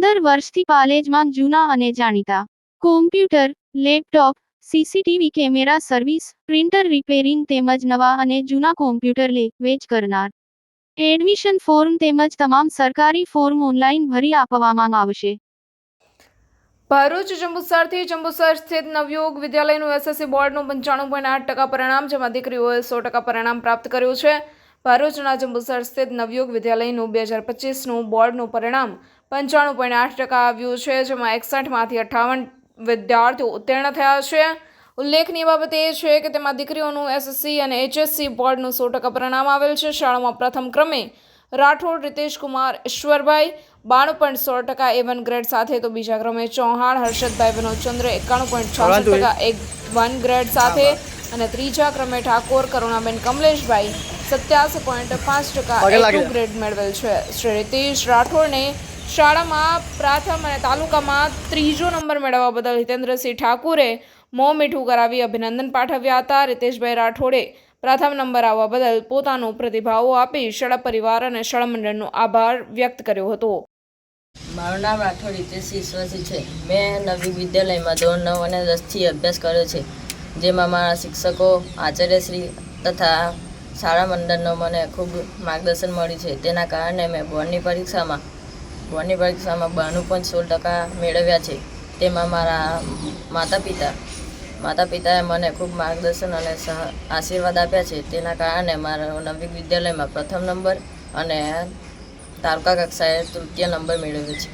વર્ષથી પાલેજમાં જૂના અને જાણીતા. Computer laptop CCTV camera service printer repairing તેમજ નવા અને જૂના કોમ્પ્યુટર લે, વેચ કરનાર. એડમિશન ફોર્મ તેમજ તમામ સરકારી ફોર્મ ઓનલાઈન ભરી આપવામાં આવશે. ભરૂચ જંબુસરથી જંબુસર સ્થિત નવયુગ વિદ્યાલયનું એસએસસી બોર્ડનું પંચાણું પોઈન્ટ આઠ ટકા પરિણામ, જેમાં દીકરીઓએ સો ટકા પરિણામ પ્રાપ્ત કર્યું છે. ભરૂચના જંબુસર સ્થિત નવયુગ વિદ્યાલયનું બે હજાર પચીસનું બોર્ડનું પરિણામ પંચાણું પોઈન્ટ આઠ ટકા આવ્યું છે જેમાં એકસઠમાંથી અઠ્ઠાવન વિદ્યાર્થીઓ ઉત્તીર્ણ થયા છે. ઉલ્લેખનીય બાબત એ છે કે તેમાં દીકરીઓનું એસએસસી અને એચએસસી બોર્ડનું સો ટકા પરિણામ આવેલ છે. શાળામાં પ્રથમ ક્રમે રાઠોડ રીતેશ કુમાર ઈશ્વરભાઈ બાણું પોઈન્ટ સોળ ટકા એ વન ગ્રેડ સાથે તો બીજા ક્રમે ચૌહાણ હર્ષદભાઈ વિનોદચંદ્ર એકાણું પોઈન્ટ છાસઠ ટકા એ વન ગ્રેડ સાથે અને ત્રીજા ક્રમે ઠાકોર કરુણાબેન કમલેશભાઈ સત્યાસી પોઈન્ટ પાંચ ટકા ગ્રેડ મેળવેલ છે. શ્રી રીતેશ રાઠોડને શાળામાં પ્રથમ અને તાલુકામાં ત્રીજો નંબર મેળવવા બદલ હિતેન્દ્રસિંહ ઠાકુરે મોં મીઠું કરાવી અભિનંદન પાઠવ્યા હતા. રીતેશભાઈ રાઠોડે પ્રથમ નંબર આવવા બદલ પોતાનો પ્રતિભાવો આપી શાળા પરિવાર અને શાળા મંડળનો આભાર વ્યક્ત કર્યો હતો. મારું નામ રાઠોડ હિતેશ ઈશ્વરસિંહ છે. મેં નવી વિદ્યાલયમાં ધોરણ નવ અને દસથી અભ્યાસ કર્યો છે જેમાં મારા શિક્ષકો આચાર્યશ્રી તથા શાળા મંડળનો મને ખૂબ માર્ગદર્શન મળ્યું છે. તેના કારણે મેં બોર્ડની પરીક્ષામાં બોર્ડની પરીક્ષામાં બાણું પોઈન્ટ સોળ ટકા મેળવ્યા છે. તેમાં મારા માતા પિતા માતા પિતાએ મને ખૂબ માર્ગદર્શન અને આશીર્વાદ આપ્યા છે. તેના કારણે મારો નવી વિદ્યાલયમાં પ્રથમ નંબર અને તાલુકા કક્ષાએ તૃતીય નંબર મેળવ્યો છે.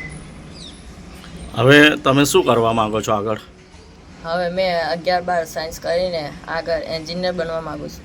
હવે તમે શું કરવા માંગો છો આગળ? હવે મેં અગિયાર બાર સાયન્સ કરીને આગળ એન્જિનિયર બનવા માગું છું.